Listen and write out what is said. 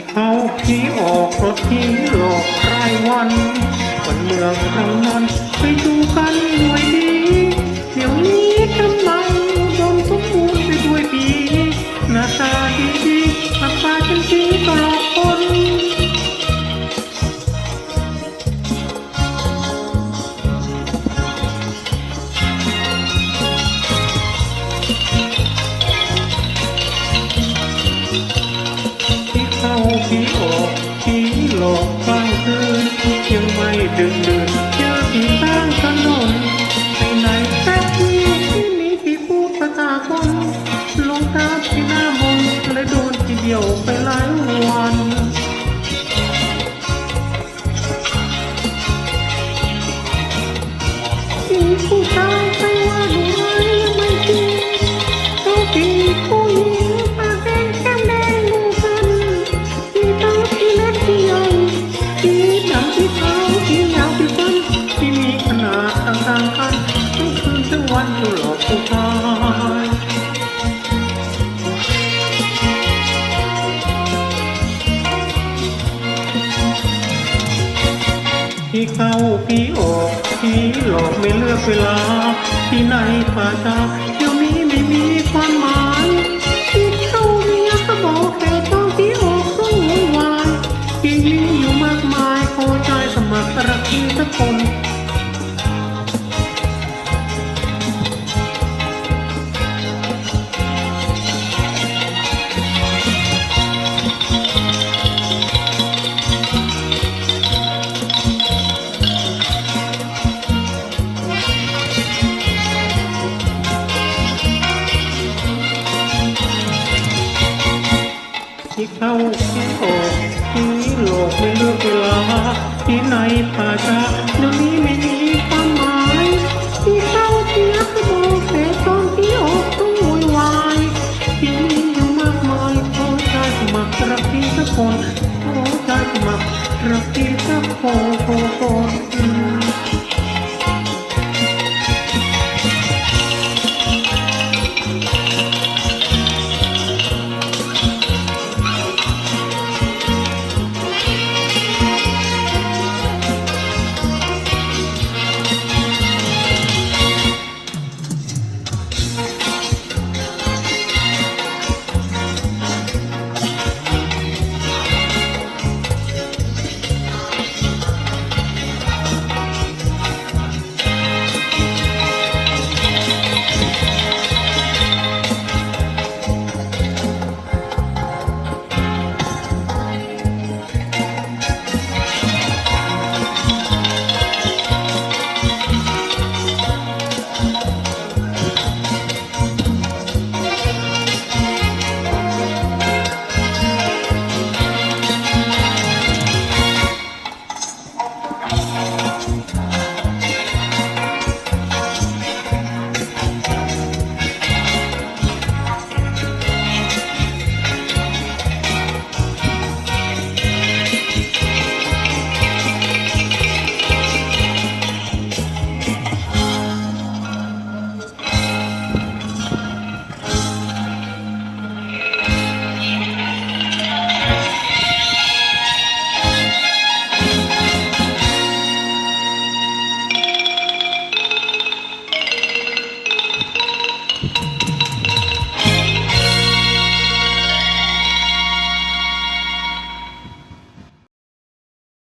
ที่เขาพี่ออกรถที่หลอกรายวันวันเมืองทางนั้นไปดูกันหน่วยดี ที่หน้ามนและโดนทีเดียวไปหลายวันที่ผู้ชายไปว่าหนูร้ายและไม่จริงเขาที่ผู้หญิงปากแดงแก้มแดงดูกันที่เต้าที่เล็กที่ใหญ่ที่ดำที่ขาวที่ยาวที่สั้นที่มีขนาดต่างๆกันทั้งคืนทั้งวันอยู่หลอกผู้ชาย พี่เข้าพี่ออกพี่หลอกไม่เลือกเวลา ที่ไหนป่าชาเดี๋ยวนี้ไม่มีความหมายพี่เข้าเมียก็บอกแต่ต้องที่ออกต้องวุ่นวายที่มีอยู่มากมายพอใจสมัครรักที่สักคน เท่าที่โอกที่โลกไม่เลือกเวลาที่ในป่าจ้าเดี๋ยวนี้